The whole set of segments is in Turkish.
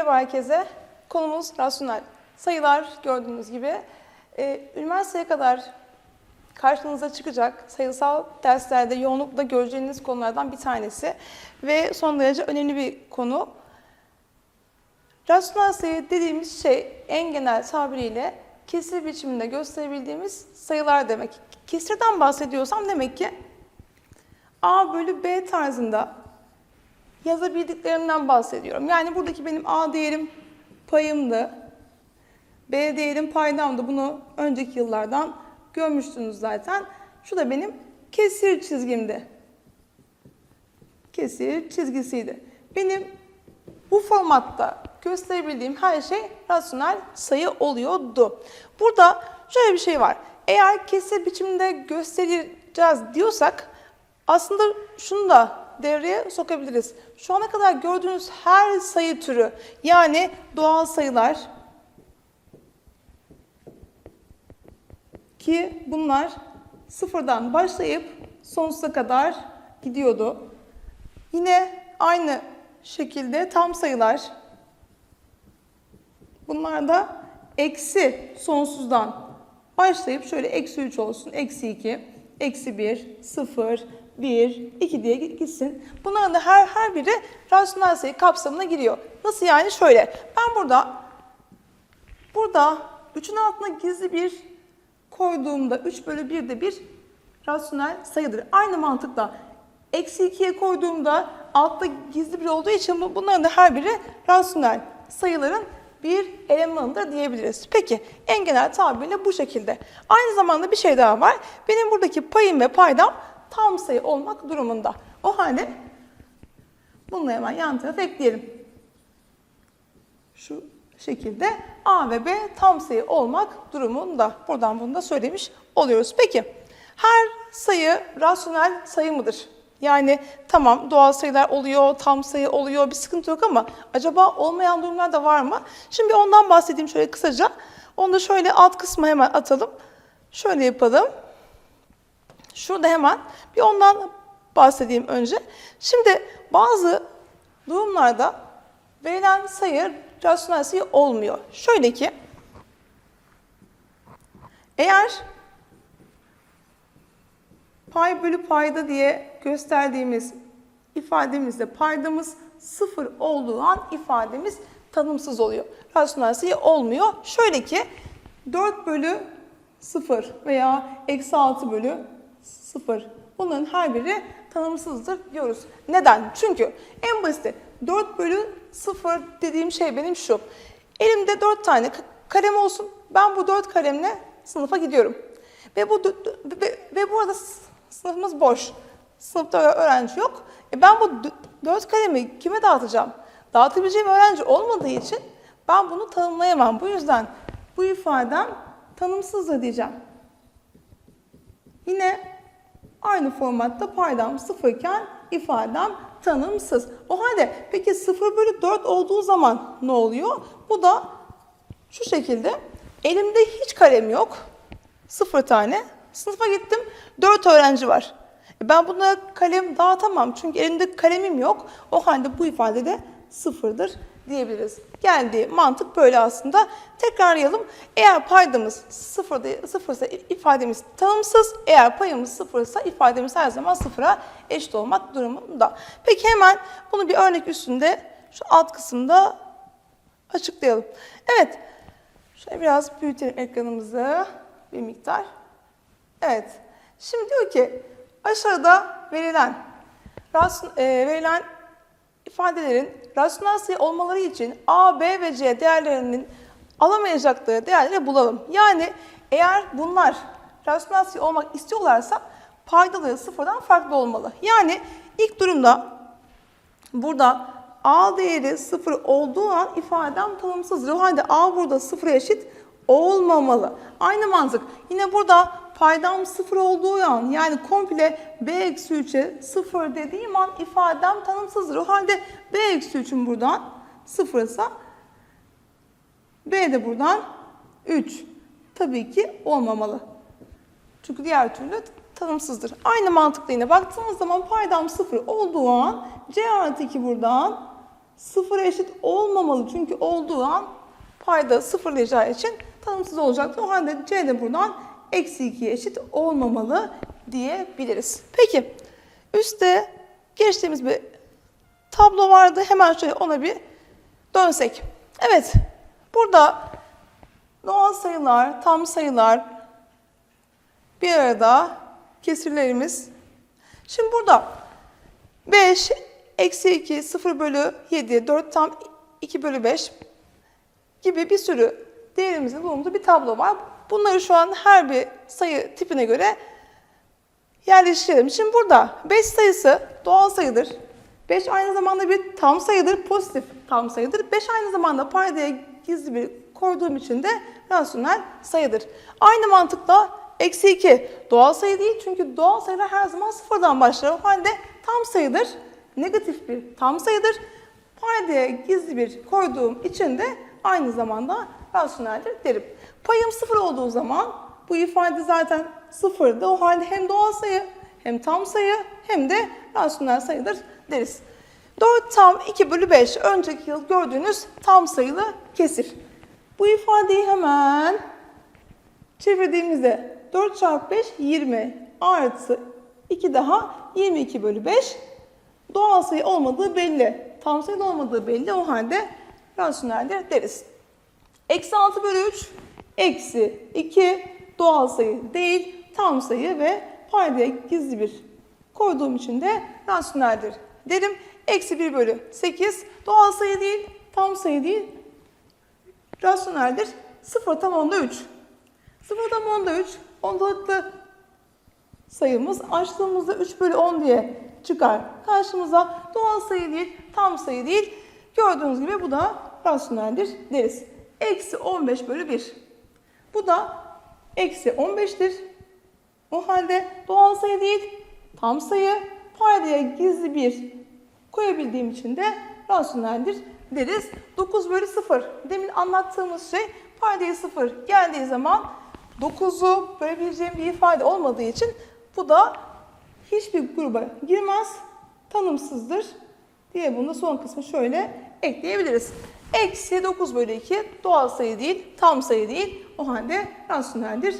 Merhaba herkese. Konumuz rasyonel. Sayılar gördüğünüz gibi. Ee, üniversiteye kadar karşınıza çıkacak sayısal derslerde yoğunlukla göreceğiniz konulardan bir tanesi. Ve son derece önemli bir konu. Rasyonel sayı dediğimiz şey en genel tabiriyle kesir biçiminde gösterebildiğimiz sayılar demek. Kesirden bahsediyorsam demek ki A bölü B tarzında yazabildiklerimden bahsediyorum. Yani buradaki benim A değerim payımdı. B değerim paydamdı. Bunu önceki yıllardan görmüştünüz zaten. Şu da benim kesir çizgimdi. Kesir çizgisiydi. Benim bu formatta gösterebildiğim her şey rasyonel sayı oluyordu. Burada şöyle bir şey var. Eğer kesir biçiminde göstereceğiz diyorsak aslında şunu da devreye sokabiliriz. Şu ana kadar gördüğünüz her sayı türü yani doğal sayılar ki bunlar sıfırdan başlayıp sonsuza kadar gidiyordu. Yine aynı şekilde tam sayılar bunlar da eksi sonsuzdan başlayıp şöyle eksi 3 olsun, eksi 2, eksi 1, 0, 1, 2 diye gitsin. Bunların da her, her biri rasyonel sayı kapsamına giriyor. Nasıl yani? Şöyle. Ben burada burada 3'ün altına gizli bir koyduğumda 3 bölü 1 de bir rasyonel sayıdır. Aynı mantıkla eksi 2'ye koyduğumda altta gizli bir olduğu için bu- bunların da her biri rasyonel sayıların bir elemanıdır diyebiliriz. Peki en genel tabirle bu şekilde. Aynı zamanda bir şey daha var. Benim buradaki payım ve paydam tam sayı olmak durumunda. O halde bunu hemen yan tarafa ekleyelim. Şu şekilde A ve B tam sayı olmak durumunda. Buradan bunu da söylemiş oluyoruz. Peki her sayı rasyonel sayı mıdır? Yani tamam doğal sayılar oluyor, tam sayı oluyor bir sıkıntı yok ama acaba olmayan durumlar da var mı? Şimdi ondan bahsedeyim şöyle kısaca. Onu da şöyle alt kısma hemen atalım. Şöyle yapalım. Şurada hemen bir ondan bahsedeyim önce. Şimdi bazı durumlarda verilen sayı rasyonel sayı olmuyor. Şöyle ki eğer pay bölü payda diye gösterdiğimiz ifademizde paydamız sıfır olduğu an ifademiz tanımsız oluyor. Rasyonel sayı olmuyor. Şöyle ki 4 bölü 0 veya eksi 6 bölü 0. Bunların her biri tanımsızdır diyoruz. Neden? Çünkü en basiti 4 bölü 0 dediğim şey benim şu. Elimde 4 tane ka- kalem olsun. Ben bu 4 kalemle sınıfa gidiyorum. Ve bu ve, ve bu arada s- sınıfımız boş. Sınıfta öğrenci yok. E ben bu dö- 4 kalemi kime dağıtacağım? Dağıtabileceğim öğrenci olmadığı için ben bunu tanımlayamam. Bu yüzden bu ifadem tanımsızdır diyeceğim. Yine aynı formatta paydam sıfırken ifadem tanımsız. O halde peki 0 bölü 4 olduğu zaman ne oluyor? Bu da şu şekilde. Elimde hiç kalem yok. Sıfır tane. Sınıfa gittim. 4 öğrenci var. E Ben bunlara kalem dağıtamam. Çünkü elimde kalemim yok. O halde bu ifade de sıfırdır diyebiliriz. Geldiği mantık böyle aslında. Tekrarlayalım. Eğer paydamız sıfırda, sıfırsa ifademiz tanımsız. Eğer payımız sıfırsa ifademiz her zaman sıfıra eşit olmak durumunda. Peki hemen bunu bir örnek üstünde şu alt kısımda açıklayalım. Evet. Şöyle biraz büyütelim ekranımızı bir miktar. Evet. Şimdi diyor ki aşağıda verilen e, verilen ifadelerin rasyonel sayı olmaları için A, B ve C değerlerinin alamayacakları değerleri bulalım. Yani eğer bunlar rasyonel sayı olmak istiyorlarsa paydaları sıfırdan farklı olmalı. Yani ilk durumda burada A değeri sıfır olduğu an ifadem tanımsızdır. O halde A burada sıfıra eşit olmamalı. Aynı mantık. Yine burada paydam sıfır olduğu an yani komple B eksi 3'e sıfır dediğim an ifadem tanımsızdır. O halde B eksi 3'ün buradan sıfırsa B de buradan 3. Tabii ki olmamalı. Çünkü diğer türlü tanımsızdır. Aynı mantıkla yine baktığımız zaman paydam sıfır olduğu an C artı 2 buradan sıfıra eşit olmamalı. Çünkü olduğu an payda sıfırlayacağı için tanımsız olacaktır. O halde C de buradan eksi 2'ye eşit olmamalı diyebiliriz. Peki üstte geçtiğimiz bir tablo vardı. Hemen şöyle ona bir dönsek. Evet burada doğal sayılar, tam sayılar bir arada kesirlerimiz. Şimdi burada 5, eksi 2, 0 bölü 7, 4 tam 2 bölü 5 gibi bir sürü değerimizin bulunduğu bir tablo var. Bunları şu an her bir sayı tipine göre yerleştirelim. Şimdi burada 5 sayısı doğal sayıdır. 5 aynı zamanda bir tam sayıdır, pozitif tam sayıdır. 5 aynı zamanda paydaya gizli bir koyduğum için de rasyonel sayıdır. Aynı mantıkla eksi 2 doğal sayı değil çünkü doğal sayılar her zaman sıfırdan başlar. O halde tam sayıdır, negatif bir tam sayıdır. Paydaya gizli bir koyduğum için de aynı zamanda rasyoneldir derim. Payım sıfır olduğu zaman bu ifade zaten sıfırdı. O halde hem doğal sayı hem tam sayı hem de rasyonel sayıdır deriz. 4 tam 2 bölü 5 önceki yıl gördüğünüz tam sayılı kesir. Bu ifadeyi hemen çevirdiğimizde 4 çarpı 5 20 artı 2 daha 22 bölü 5 doğal sayı olmadığı belli. Tam sayı olmadığı belli. O halde rasyoneldir deriz. Eksi 6 bölü 3 eksi 2 doğal sayı değil tam sayı ve paydaya gizli bir koyduğum için de rasyoneldir derim. Eksi 1 bölü 8 doğal sayı değil tam sayı değil rasyoneldir. 0 tam onda 3. 0 tam onda 3 ondalıklı sayımız açtığımızda 3 bölü 10 diye çıkar. Karşımıza doğal sayı değil, tam sayı değil. Gördüğünüz gibi bu da rasyoneldir deriz. Eksi 15 bölü 1. Bu da eksi 15'tir. O halde doğal sayı değil, tam sayı paydaya gizli bir koyabildiğim için de rasyoneldir deriz. 9 bölü 0. Demin anlattığımız şey paydaya 0 geldiği zaman 9'u bölebileceğim bir ifade olmadığı için bu da hiçbir gruba girmez, tanımsızdır diye bunu son kısmı şöyle ekleyebiliriz. Eksi 9 bölü 2 doğal sayı değil, tam sayı değil. O halde rasyoneldir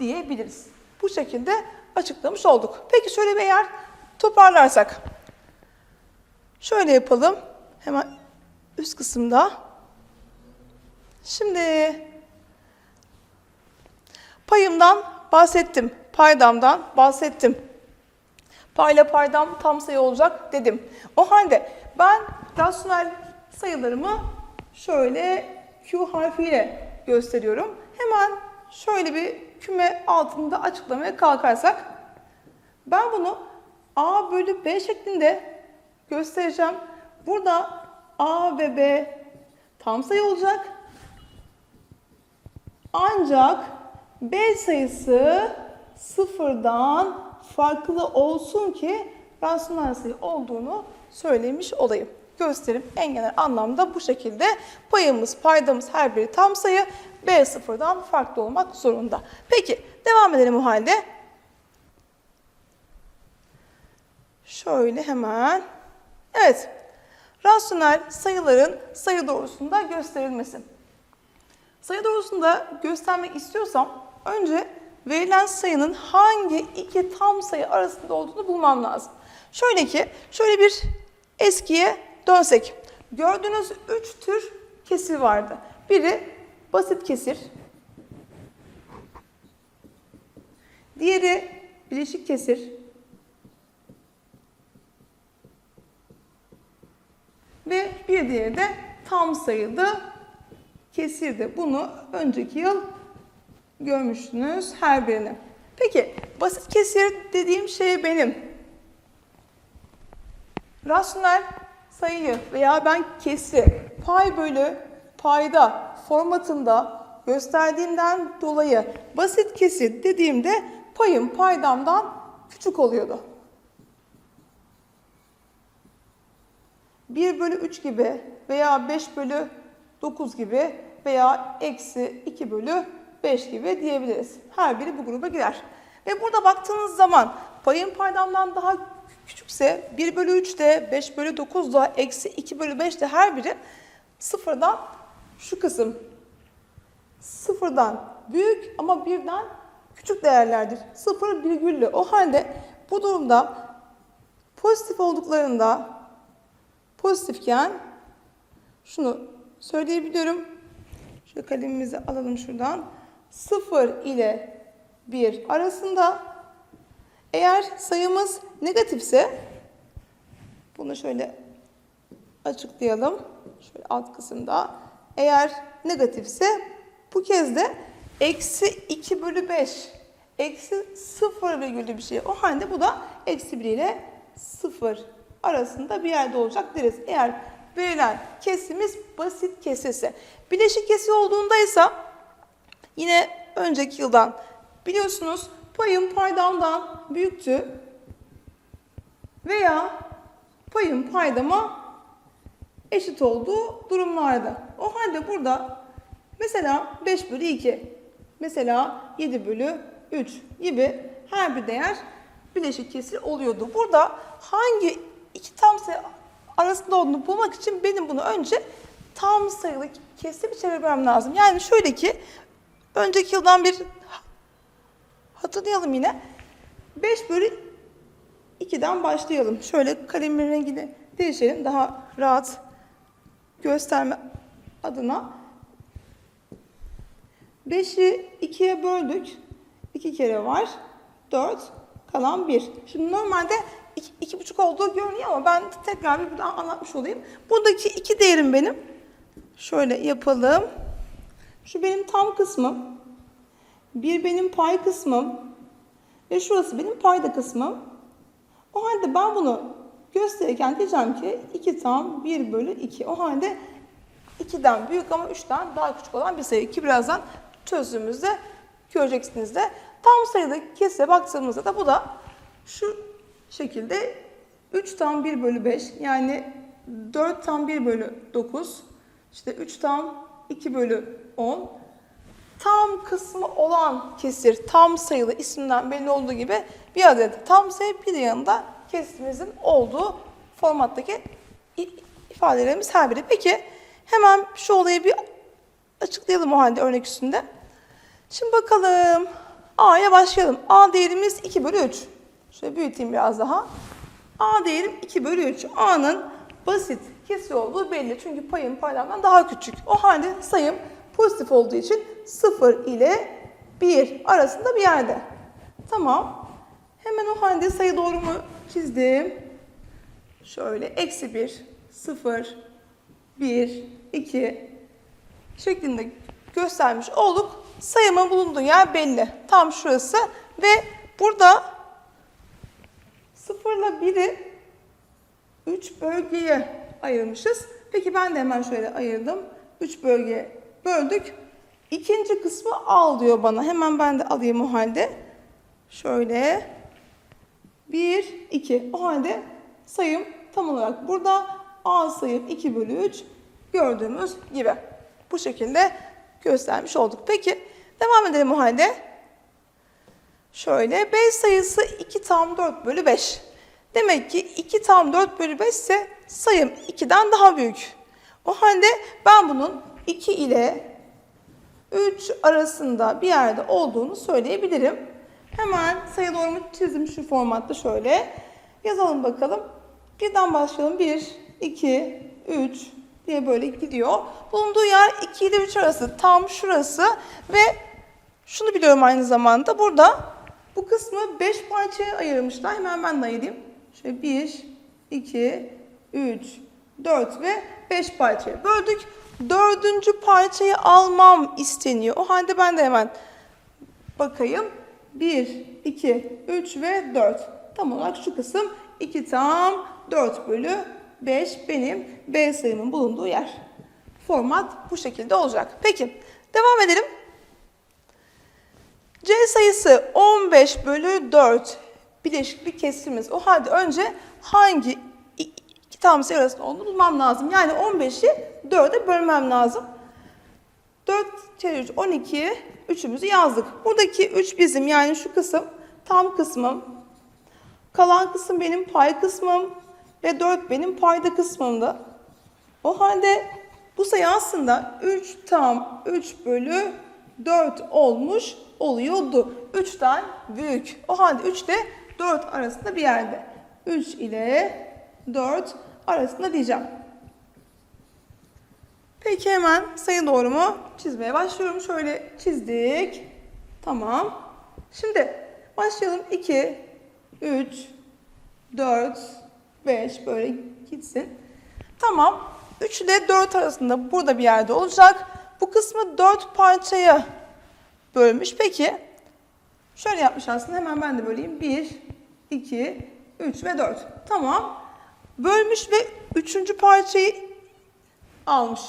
diyebiliriz. Bu şekilde açıklamış olduk. Peki şöyle bir eğer toparlarsak. Şöyle yapalım. Hemen üst kısımda. Şimdi payımdan bahsettim. Paydamdan bahsettim. Payla paydam tam sayı olacak dedim. O halde ben rasyonel sayılarımı şöyle Q harfiyle gösteriyorum. Hemen şöyle bir küme altında açıklamaya kalkarsak ben bunu A bölü B şeklinde göstereceğim. Burada A ve B tam sayı olacak. Ancak B sayısı sıfırdan farklı olsun ki rasyonel sayı olduğunu söylemiş olayım. Gösterim en genel anlamda bu şekilde payımız, paydamız her biri tam sayı B sıfırdan farklı olmak zorunda. Peki devam edelim o halde. Şöyle hemen. Evet. Rasyonel sayıların sayı doğrusunda gösterilmesi. Sayı doğrusunda göstermek istiyorsam önce verilen sayının hangi iki tam sayı arasında olduğunu bulmam lazım. Şöyle ki, şöyle bir eskiye dönsek. Gördüğünüz üç tür kesir vardı. Biri basit kesir. Diğeri bileşik kesir. Ve bir diğeri de tam sayılı kesirdi. Bunu önceki yıl görmüştünüz her birini. Peki basit kesir dediğim şey benim. Rasyonel sayıyı veya ben kesri pay bölü payda formatında gösterdiğimden dolayı basit kesir dediğimde payım paydamdan küçük oluyordu. 1 bölü 3 gibi veya 5 bölü 9 gibi veya eksi 2 bölü 5 gibi diyebiliriz. Her biri bu gruba girer. Ve burada baktığınız zaman payın paydamdan daha küçükse 1 bölü 3 de 5 bölü 9 da eksi 2 bölü 5 de her biri sıfırdan şu kısım sıfırdan büyük ama birden küçük değerlerdir. Sıfır virgüllü. O halde bu durumda pozitif olduklarında pozitifken şunu söyleyebiliyorum. Şu kalemimizi alalım şuradan. 0 ile 1 arasında eğer sayımız negatifse bunu şöyle açıklayalım. Şöyle alt kısımda. Eğer negatifse bu kez de eksi 2 bölü 5 eksi 0 virgülü bir şey. O halde bu da eksi 1 ile 0 arasında bir yerde olacak deriz. Eğer verilen kesimiz basit kesirse. Bileşik kesir olduğunda ise yine önceki yıldan biliyorsunuz payım paydamdan büyüktü veya payım paydama eşit olduğu durumlarda. O halde burada mesela 5 bölü 2, mesela 7 bölü 3 gibi her bir değer bileşik kesir oluyordu. Burada hangi iki tam sayı arasında olduğunu bulmak için benim bunu önce tam sayılı kesir çevirmem lazım. Yani şöyle ki önceki yıldan bir hatırlayalım yine. 5 bölü 2'den başlayalım. Şöyle kalemin rengini değişelim daha rahat gösterme adına. 5'i 2'ye böldük. 2 kere var. 4 kalan 1. Şimdi normalde 2,5 olduğu görünüyor ama ben tekrar bir daha anlatmış olayım. Buradaki iki değerim benim. Şöyle yapalım. Şu benim tam kısmım. Bir benim pay kısmım. Ve şurası benim payda kısmım. O halde ben bunu gösterirken diyeceğim ki 2 tam 1 bölü 2. O halde 2'den büyük ama 3'ten daha küçük olan bir sayı ki birazdan çözdüğümüzde göreceksiniz de. Tam sayıda kesre baktığımızda da bu da şu şekilde 3 tam 1 bölü 5 yani 4 tam 1 bölü 9 işte 3 tam 2 bölü 10 tam kısmı olan kesir tam sayılı isminden belli olduğu gibi bir adet tam sayı bir yanında kesirimizin olduğu formattaki ifadelerimiz her biri. Peki hemen şu olayı bir açıklayalım o halde örnek üstünde. Şimdi bakalım A'ya başlayalım. A değerimiz 2 bölü 3. Şöyle büyüteyim biraz daha. A değerim 2 bölü 3. A'nın basit kesir olduğu belli. Çünkü payım paydamdan daha küçük. O halde sayım pozitif olduğu için 0 ile 1 arasında bir yerde. Tamam. Hemen o halde sayı doğrumu çizdim. Şöyle eksi 1, 0, 1, 2 şeklinde göstermiş olduk. Sayımın bulunduğu yer belli. Tam şurası ve burada 0 ile 1'i 3 bölgeye ayırmışız. Peki ben de hemen şöyle ayırdım. 3 bölgeye böldük. İkinci kısmı al diyor bana. Hemen ben de alayım o halde. Şöyle 1, 2. O halde sayım tam olarak burada. A sayım 2 bölü 3 gördüğümüz gibi. Bu şekilde göstermiş olduk. Peki devam edelim o halde. Şöyle B sayısı 2 tam 4 bölü 5. Demek ki 2 tam 4 bölü 5 ise sayım 2'den daha büyük. O halde ben bunun 2 ile 3 arasında bir yerde olduğunu söyleyebilirim. Hemen sayı doğrumu çizdim şu formatta şöyle. Yazalım bakalım. Birden başlayalım. 1, 2, 3 diye böyle gidiyor. Bulunduğu yer 2 ile 3 arası. Tam şurası ve şunu biliyorum aynı zamanda. Burada bu kısmı 5 parçaya ayırmışlar. Hemen ben de ayırayım. Şöyle 1, 2, 3, 4 ve 5 parçaya böldük. Dördüncü parçayı almam isteniyor. O halde ben de hemen bakayım. 1, 2, 3 ve 4. Tam olarak şu kısım 2 tam 4 bölü 5 benim B sayımın bulunduğu yer. Format bu şekilde olacak. Peki devam edelim. C sayısı 15 bölü 4 bileşik bir kesirimiz. O halde önce hangi tam sayı arasında olduğunu bulmam lazım. Yani 15'i 4'e bölmem lazım. 4 kere 3 12 3'ümüzü yazdık. Buradaki 3 bizim yani şu kısım tam kısmım. Kalan kısım benim pay kısmım ve 4 benim payda kısmımda. O halde bu sayı aslında 3 tam 3 bölü 4 olmuş oluyordu. 3'ten büyük. O halde 3 ile 4 arasında bir yerde. 3 ile 4 arasında diyeceğim. Peki hemen sayı doğrumu çizmeye başlıyorum. Şöyle çizdik. Tamam. Şimdi başlayalım. 2, 3, 4, 5 böyle gitsin. Tamam. 3 ile 4 arasında burada bir yerde olacak. Bu kısmı 4 parçaya bölmüş. Peki şöyle yapmış aslında. Hemen ben de böleyim. 1, 2, 3 ve 4. Tamam. Bölmüş ve üçüncü parçayı almış.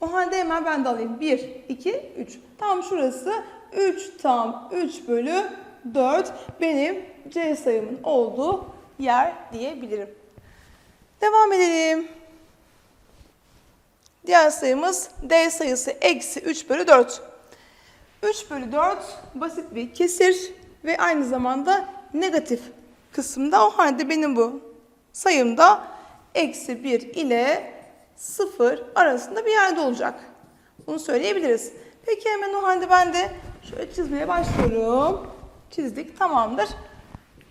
O halde hemen ben de alayım. 1, 2, 3. Tam şurası 3 tam 3 bölü 4 benim C sayımın olduğu yer diyebilirim. Devam edelim. Diğer sayımız D sayısı eksi 3 bölü 4. 3 bölü 4 basit bir kesir ve aynı zamanda negatif kısımda. O halde benim bu sayımda eksi 1 ile 0 arasında bir yerde olacak. Bunu söyleyebiliriz. Peki hemen o halde ben de şöyle çizmeye başlıyorum. Çizdik tamamdır.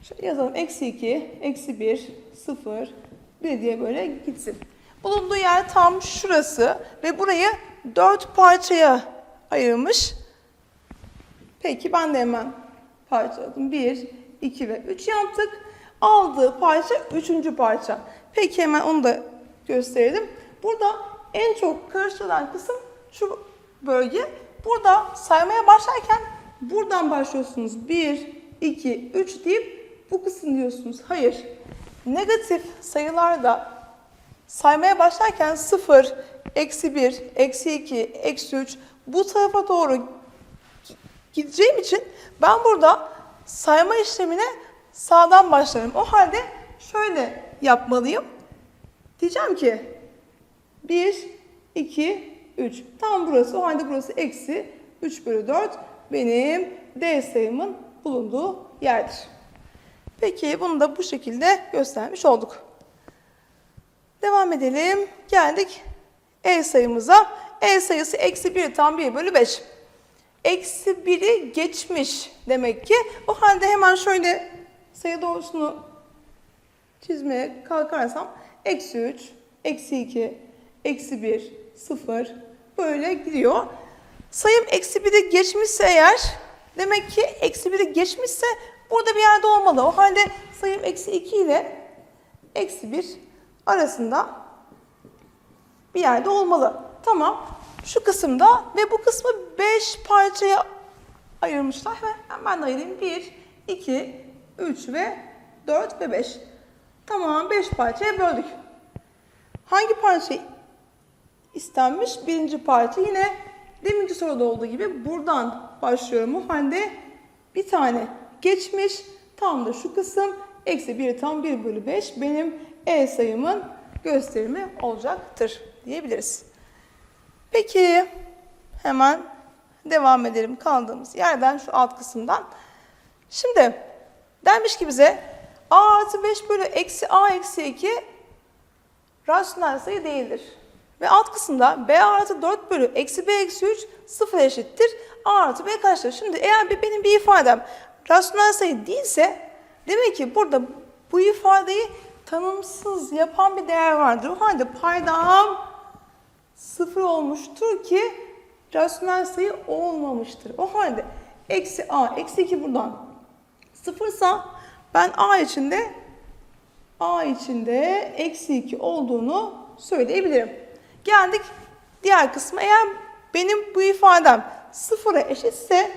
Şöyle yazalım eksi 2, eksi 1, 0, 1 diye böyle gitsin. Bulunduğu yer tam şurası ve burayı 4 parçaya ayırmış. Peki ben de hemen parçaladım. 1, 2 ve 3 yaptık. Aldığı parça 3. parça. Peki hemen onu da gösterelim. Burada en çok karıştırılan kısım şu bölge. Burada saymaya başlarken buradan başlıyorsunuz. 1, 2, 3 deyip bu kısım diyorsunuz. Hayır. Negatif sayılarda saymaya başlarken 0, eksi 1, eksi 2, eksi 3 bu tarafa doğru gideceğim için ben burada sayma işlemine sağdan başlarım. O halde şöyle yapmalıyım. Diyeceğim ki 1, 2, 3. Tam burası. O halde burası eksi 3 bölü 4 benim D sayımın bulunduğu yerdir. Peki bunu da bu şekilde göstermiş olduk. Devam edelim. Geldik E sayımıza. E sayısı eksi 1 tam 1 bölü 5. Eksi 1'i geçmiş demek ki. O halde hemen şöyle sayı doğrusunu çizmeye kalkarsam eksi 3, eksi 2, eksi 1, 0 böyle gidiyor. Sayım eksi 1'i geçmişse eğer demek ki eksi 1'i geçmişse burada bir yerde olmalı. O halde sayım eksi 2 ile eksi 1 arasında bir yerde olmalı. Tamam. Şu kısımda ve bu kısmı 5 parçaya ayırmışlar. Ve ben de ayırayım. 1, 2, 3 ve 4 ve 5. Tamam 5 parçaya böldük. Hangi parça istenmiş? Birinci parça yine deminki soruda olduğu gibi buradan başlıyorum. O halde bir tane geçmiş. Tam da şu kısım. Eksi 1 tam 1 bölü 5 benim E sayımın gösterimi olacaktır diyebiliriz. Peki hemen devam edelim kaldığımız yerden şu alt kısımdan. Şimdi denmiş ki bize a artı 5 bölü eksi a eksi 2 rasyonel sayı değildir. Ve alt kısımda b artı 4 bölü eksi b eksi 3 sıfır eşittir. a artı b kaçtır? Şimdi eğer benim bir ifadem rasyonel sayı değilse demek ki burada bu ifadeyi tanımsız yapan bir değer vardır. O halde paydam sıfır olmuştur ki rasyonel sayı olmamıştır. O halde eksi a, eksi 2 buradan sıfırsa ben a içinde a içinde eksi 2 olduğunu söyleyebilirim. Geldik diğer kısma. Eğer benim bu ifadem sıfıra eşitse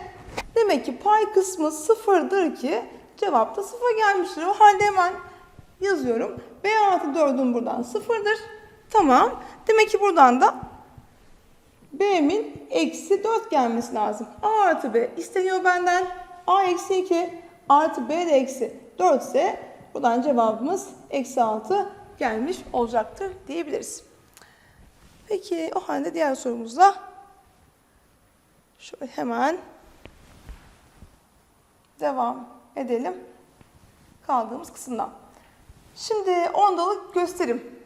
demek ki pay kısmı sıfırdır ki cevap da sıfır gelmiştir. O halde hemen yazıyorum. B artı 4'ün buradan sıfırdır. Tamam. Demek ki buradan da B'min eksi 4 gelmesi lazım. A artı B isteniyor benden. A eksi 2 artı B de eksi 4 ise buradan cevabımız eksi 6 gelmiş olacaktır diyebiliriz. Peki o halde diğer sorumuzla şöyle hemen devam edelim. kaldığımız kısımdan. Şimdi ondalık gösterim.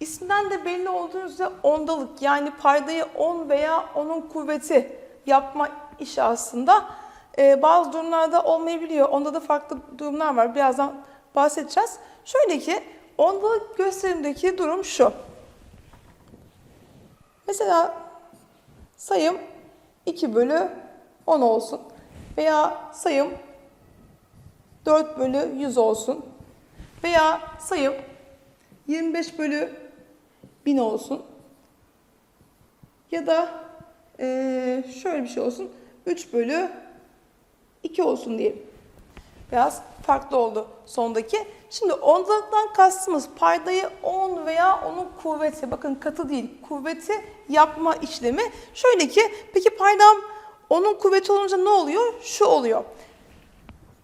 İsminden de belli olduğu üzere ondalık yani paydayı 10 veya onun kuvveti yapma işi aslında. Ee, bazı durumlarda olmayabiliyor. Onda da farklı durumlar var. Birazdan bahsedeceğiz. Şöyle ki ondalık gösterimdeki durum şu. Mesela sayım 2 bölü 10 olsun. Veya sayım 4 bölü 100 olsun. Veya sayım 25 bölü 1000 olsun. Ya da eee, şöyle bir şey olsun. 3 bölü 2 olsun diyelim. Biraz farklı oldu sondaki. Şimdi ondalıktan kastımız paydayı 10 veya onun kuvveti. Bakın katı değil. Kuvveti yapma işlemi. Şöyle ki peki paydam onun kuvveti olunca ne oluyor? Şu oluyor.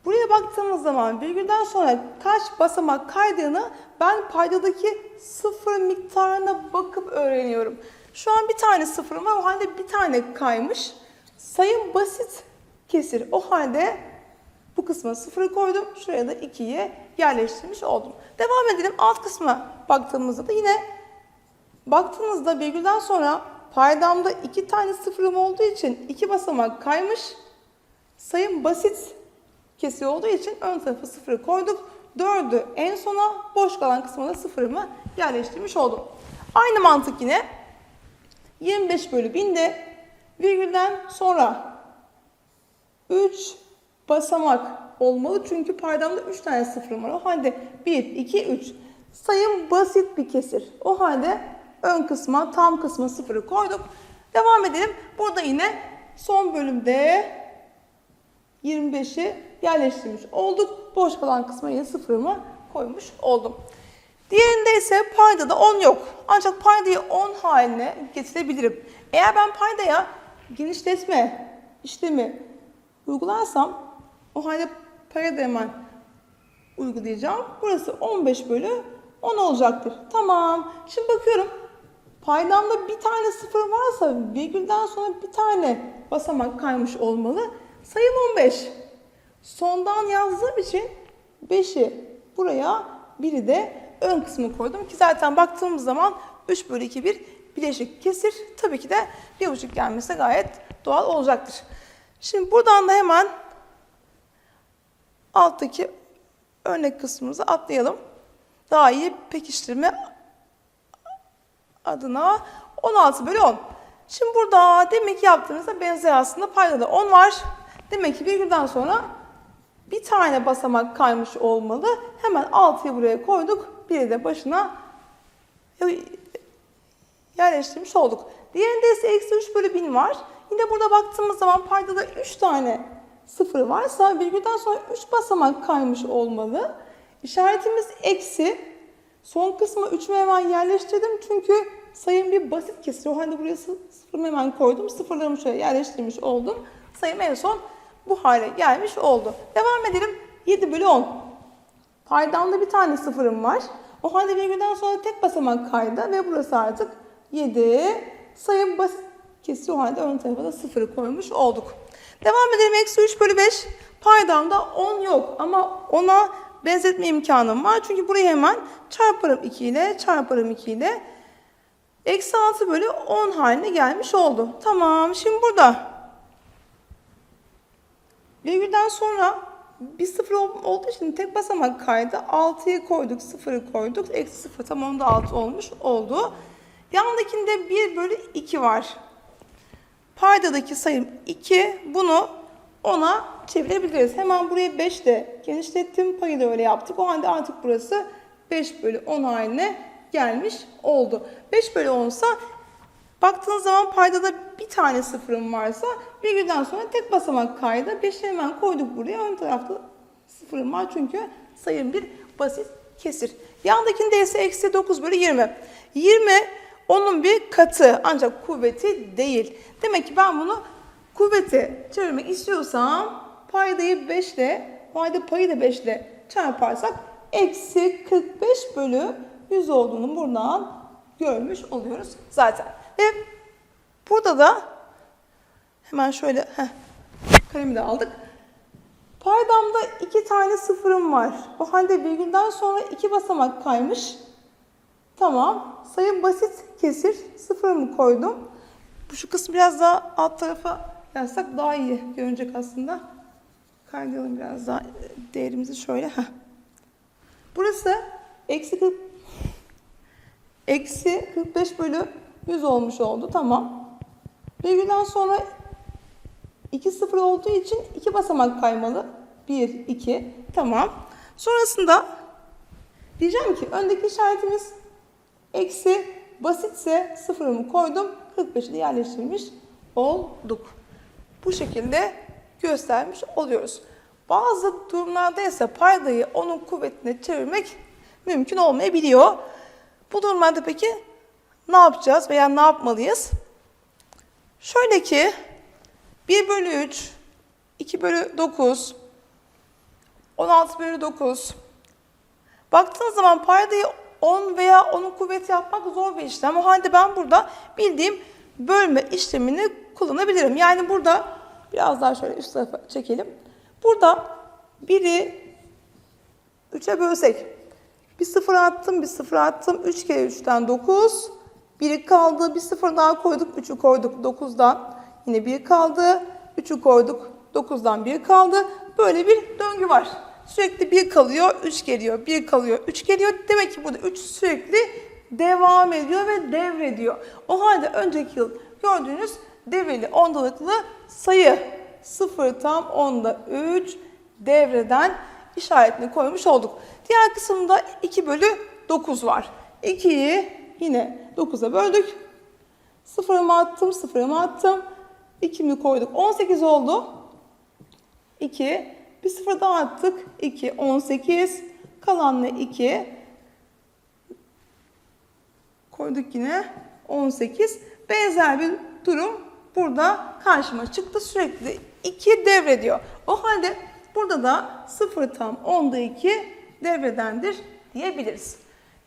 Buraya baktığımız zaman virgülden sonra kaç basamak kaydığını ben paydadaki sıfır miktarına bakıp öğreniyorum. Şu an bir tane sıfırım var o halde bir tane kaymış. Sayım basit kesir. O halde bu kısma sıfırı koydum. Şuraya da 2'yi yerleştirmiş oldum. Devam edelim. Alt kısma baktığımızda da yine baktığınızda virgülden sonra paydamda iki tane sıfırım olduğu için iki basamak kaymış. Sayım basit kesiyor olduğu için ön tarafı sıfırı koyduk. Dördü en sona boş kalan kısmına sıfırımı yerleştirmiş oldum. Aynı mantık yine 25 bölü 1000'de virgülden sonra 3 basamak olmalı. Çünkü paydamda 3 tane sıfırım var. O halde 1, 2, 3. Sayım basit bir kesir. O halde ön kısma, tam kısma sıfırı koyduk. Devam edelim. Burada yine son bölümde 25'i yerleştirmiş olduk. Boş kalan kısma yine sıfırımı koymuş oldum. Diğerinde ise paydada 10 yok. Ancak paydayı 10 haline getirebilirim. Eğer ben paydaya genişletme işlemi uygularsam o halde paya da hemen uygulayacağım. Burası 15 bölü 10 olacaktır. Tamam. Şimdi bakıyorum. Paydamda bir tane sıfır varsa virgülden sonra bir tane basamak kaymış olmalı. Sayım 15. Sondan yazdığım için 5'i buraya, biri de ön kısmı koydum ki zaten baktığımız zaman 3 bölü 2 bir bileşik kesir. Tabii ki de bir buçuk gelmesi gayet doğal olacaktır. Şimdi buradan da hemen alttaki örnek kısmımızı atlayalım. Daha iyi pekiştirme adına 16 bölü 10. Şimdi burada demek ki yaptığımızda benzer aslında paydada 10 var. Demek ki virgülden sonra bir tane basamak kaymış olmalı. Hemen 6'yı buraya koyduk. Biri de başına yerleştirmiş olduk. Diğerinde ise eksi 3 bölü 1000 var. Yine burada baktığımız zaman paydada 3 tane sıfır varsa virgülden sonra 3 basamak kaymış olmalı. İşaretimiz eksi. Son kısma 3'ümü hemen yerleştirdim çünkü sayım bir basit kesir. O halde buraya sıfırımı hemen koydum. Sıfırlarımı şöyle yerleştirmiş oldum. Sayım en son bu hale gelmiş oldu. Devam edelim. 7 bölü 10. Paydamda bir tane sıfırım var. O halde virgülden sonra tek basamak kaydı ve burası artık 7. Sayım basit kesiyor. O halde ön tarafa da sıfırı koymuş olduk. Devam edelim. Eksi 3 bölü 5. Paydamda 10 yok ama ona benzetme imkanım var. Çünkü burayı hemen çarparım 2 ile çarparım 2 ile. Eksi 6 bölü 10 haline gelmiş oldu. Tamam. Şimdi burada virgülden sonra bir sıfır olduğu için tek basamak kaydı. 6'yı koyduk, sıfırı koyduk. Eksi sıfır tamam da 6 olmuş oldu. Yandakinde 1 bölü 2 var. Paydadaki sayım 2. Bunu 10'a çevirebiliriz. Hemen buraya 5 de genişlettim. Payı da öyle yaptık. O halde artık burası 5 bölü 10 haline gelmiş oldu. 5 bölü 10 ise baktığınız zaman paydada bir tane sıfırım varsa virgülden sonra tek basamak kaydı. 5'i hemen koyduk buraya. Ön tarafta sıfırım var çünkü sayım bir basit kesir. Yandakinde ise eksi 9 bölü 20. 20 onun bir katı ancak kuvveti değil. Demek ki ben bunu kuvveti çevirmek istiyorsam paydayı 5 ile, payda payı da 5 ile çarparsak eksi 45 bölü 100 olduğunu buradan görmüş oluyoruz zaten. Ve burada da hemen şöyle heh, kalemi de aldık. Paydamda iki tane sıfırım var. O halde virgülden sonra iki basamak kaymış. Tamam. Sayı basit kesir. Sıfırımı koydum. Şu kısmı biraz daha alt tarafa yazsak daha iyi görünecek aslında. Kaydıralım biraz daha değerimizi şöyle. Heh. Burası eksi 40 eksi 45 bölü 100 olmuş oldu. Tamam. Virgülden sonra 2 sıfır olduğu için iki basamak kaymalı. 1, 2. Tamam. Sonrasında diyeceğim ki öndeki işaretimiz eksi basitse sıfırımı koydum. 45'i de yerleştirmiş olduk. Bu şekilde göstermiş oluyoruz. Bazı durumlarda ise paydayı onun kuvvetine çevirmek mümkün olmayabiliyor. Bu durumlarda peki ne yapacağız veya ne yapmalıyız? Şöyle ki 1 bölü 3, 2 bölü 9, 16 bölü 9. Baktığınız zaman paydayı 10 veya 10'un kuvveti yapmak zor bir işlem. O halde ben burada bildiğim bölme işlemini kullanabilirim. Yani burada biraz daha şöyle üst tarafa çekelim. Burada 1'i 3'e bölsek. Bir sıfır attım, bir sıfır attım. 3 kere 3'ten 9. Biri kaldı, bir sıfır daha koyduk, 3'ü koyduk 9'dan. Yine bir kaldı, 3'ü koyduk, 9'dan bir kaldı. Böyle bir döngü var. Sürekli bir kalıyor, 3 geliyor, bir kalıyor, 3 geliyor. Demek ki burada 3 sürekli devam ediyor ve devrediyor. O halde önceki yıl gördüğünüz devreli ondalıklı sayı 0 tam 10'da 3 devreden işaretini koymuş olduk. Diğer kısımda 2 bölü 9 var. 2'yi yine 9'a böldük. Sıfırımı attım, sıfırımı attım. 2'mi koyduk. 18 oldu. 2. Bir sıfır daha attık. 2, 18. Kalanla 2. Koyduk yine. 18. Benzer bir durum burada karşıma çıktı. Sürekli 2 devrediyor. O halde burada da 0 tam 10'da 2 devredendir diyebiliriz.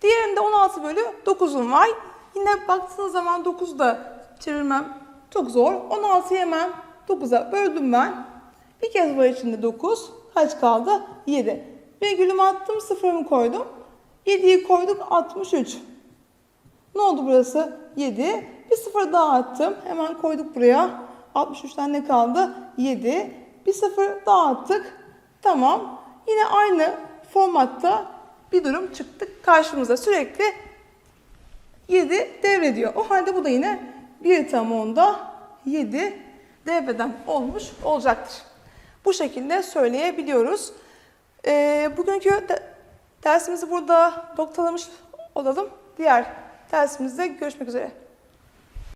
Diğerinde 16 bölü 9'um var. Yine baktığınız zaman 9'u da çevirmem çok zor. 16'yı hemen 9'a böldüm ben. Bir kez var içinde 9. Kaç kaldı? 7. Virgülümü attım, sıfırımı koydum. 7'yi koyduk, 63. Ne oldu burası? 7. Bir sıfır daha attım. Hemen koyduk buraya. 63'ten ne kaldı? 7. Bir sıfır daha attık. Tamam. Yine aynı formatta bir durum çıktı karşımıza. Sürekli 7 devrediyor. O halde bu da yine 1 tam 10'da 7 devreden olmuş olacaktır. Bu şekilde söyleyebiliyoruz. Ee, bugünkü de- dersimizi burada noktalamış olalım. Diğer dersimizde görüşmek üzere.